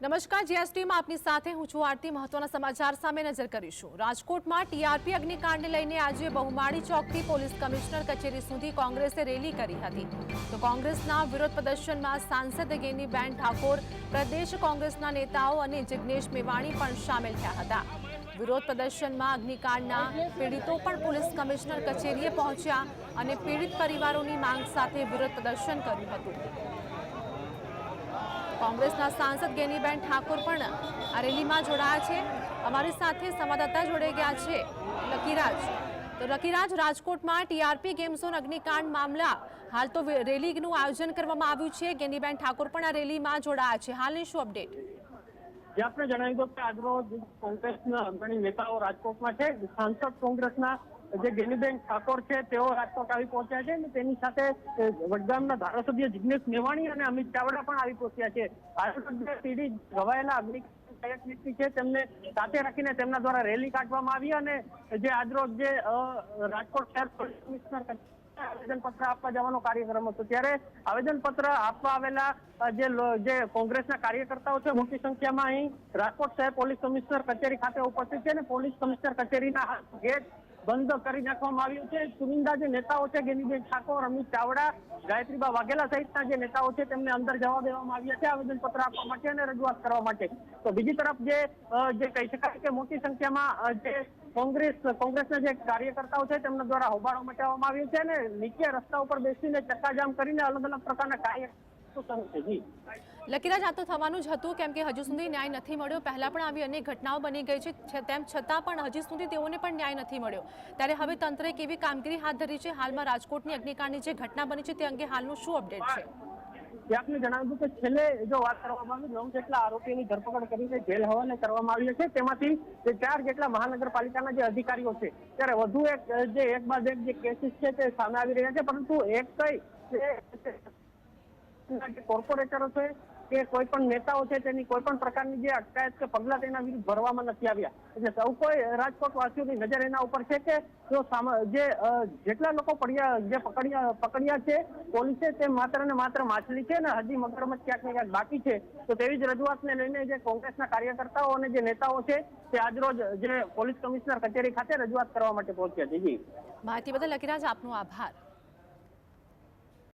નમસ્કાર, જીએસટીમાં આપની સાથે હું છું આરતી. મહત્વના સમાચાર સામે નજર કરીશું. રાજકોટમાં ટીઆરપી અગ્નિકાંડને લઈને આજે બહુમાળી ચોકથી પોલીસ કમિશનર કચેરી સુધી કોંગ્રેસે રેલી કરી હતી. તો કોંગ્રેસના વિરોધ પ્રદર્શનમાં સાંસદ ગેનીબેન ઠાકોર, પ્રદેશ કોંગ્રેસના નેતાઓ અને જિગ્નેશ મેવાણી પણ સામેલ થયા હતા. વિરોધ પ્રદર્શનમાં અગ્નિકાંડના પીડિતો પણ પોલીસ કમિશનર કચેરીએ પહોંચ્યા અને પીડિત પરિવારોની માંગ સાથે વિરોધ પ્રદર્શન કર્યું હતું. કોંગ્રેસના સાંસદ ગેનીબેન ઠાકોર પણ આ રેલીમાં જોડાયા છે. અમારી સાથે સંવાદદાતા જોડાઈ ગયા છે લકીરાજ. તો લકીરાજ, રાજકોટમાં ટીઆરપી ગેમ્સોન અગ્નિકાંડ મામલા, હાલ તો રેલીનું આયોજન કરવામાં આવ્યું છે. ગેનીબેન ઠાકોર પણ આ રેલીમાં જોડાયા છે. હાલની શું અપડેટ? જે આપણે જણાવી દો કે આજરોજ કોંગ્રેસના અગ્રણી નેતાઓ રાજકોટમાં છે. સાંસદ કોંગ્રેસના જે ગેનીબેન ઠાકોર છે, તેઓ રાજકોટ આવી પહોંચ્યા છે અને તેની સાથે વડગામના ધારાસભ્ય જિગ્નેશ મેવાણી અને અમિત ચાવડા પણ આવી પહોંચ્યા છે. ધારાસભ્ય સીડી ઘવાયેલા અગ્નિકાંડ વ્યક્તિ છે, તેમને સાથે રાખીને તેમના દ્વારા રેલી કાઢવામાં આવી અને જે આજરોજ જે રાજકોટ શહેર પોલીસ કમિશનર કચેરી આવેદન પત્ર આપવા જવાનો કાર્યક્રમ હતો. ત્યારે આવેદન પત્ર આપવા આવેલા જે જે કોંગ્રેસના કાર્યકર્તાઓ છે, મોટી સંખ્યામાં અહીં રાજકોટ શહેર પોલીસ કમિશનર કચેરી ખાતે ઉપસ્થિત છે અને પોલીસ કમિશનર કચેરીના ગેટ બંધ કરી નાખવામાં આવ્યું છે. ચુનિંદા જે નેતાઓ છે, ગેનીબેન ઠાકોર, અમિત ચાવડા ગાયત્રીબા વાઘેલા સહિતના જે નેતાઓ છે, તેમને અંદર જવા દેવામાં આવ્યા છે, આવેદનપત્ર આપવા માટે અને રજૂઆત કરવા માટે. તો બીજી તરફ જે જે કહી શકાય કે મોટી સંખ્યામાં જે કોંગ્રેસ, કોંગ્રેસના જે કાર્યકર્તાઓ છે, તેમના દ્વારા હોબાળો મચાવવામાં આવ્યો છે અને નીચે રસ્તા ઉપર બેસીને ચક્કાજામ કરીને અલગ અલગ પ્રકારના કાર્ય લકીરાજ આ તો થવાનું જ હતું કેમ કે હજુ સુધી ન્યાય નથી મળ્યો. પહેલા પણ આવી અનેક ઘટનાઓ બની ગઈ છે તેમ છતાં પણ હજી સુધી તેઓને પણ ન્યાય નથી મળ્યો. ત્યારે હવે તંત્રે કેવી કામગીરી હાથ ધરી છે? હાલમાં રાજકોટની અગ્નિકાંડની જે ઘટના બની છે તે અંગે હાલનું શું અપડેટ છે? આપને જણાવ્યું કે છેલ્લે જો વાત કરવામાં આવી નવ જેટલા આરોપીની ધરપકડ કરીને જેલ હવાલે કરવામાં આવી છે. તેમાંથી જે ચાર જેટલા મહાનગરપાલિકાના જે અધિકારીઓ છે ત્યારે વધુ એક જે એક બાદ એક જે કેસીસ છે તે સામે આવી રહ્યા છે. પરંતુ એક કઈ કોર્પોરેટરો છે કે કોઈ પણ નેતાઓ છે, તેની કોઈ પણ પ્રકારની જે અટકાયત કે પગલા તેના વિરુદ્ધ ભરવામાં નથી આવ્યા. એટલે સૌ કોઈ રાજકોટ વાસીઓની નજર એના ઉપર છે કે જો જે જેટલા લોકો પડ્યા, જે પકડ્યા પકડ્યા છે, પોલીસે તે માત્ર ને માત્ર માછલી છે ને હજી મગરમચ્છ ક્યાંક ને ક્યાંક બાકી છે, તો તેવી જ રજૂઆતને લઈને જે કોંગ્રેસના કાર્યકર્તાઓ અને જે નેતાઓ છે, તે આજરોજ જે પોલીસ કમિશનર કચેરી ખાતે રજૂઆત કરવા માટે પહોંચ્યા છે. જી. માહિતી બદલ લખીરાજ આપનો આભાર.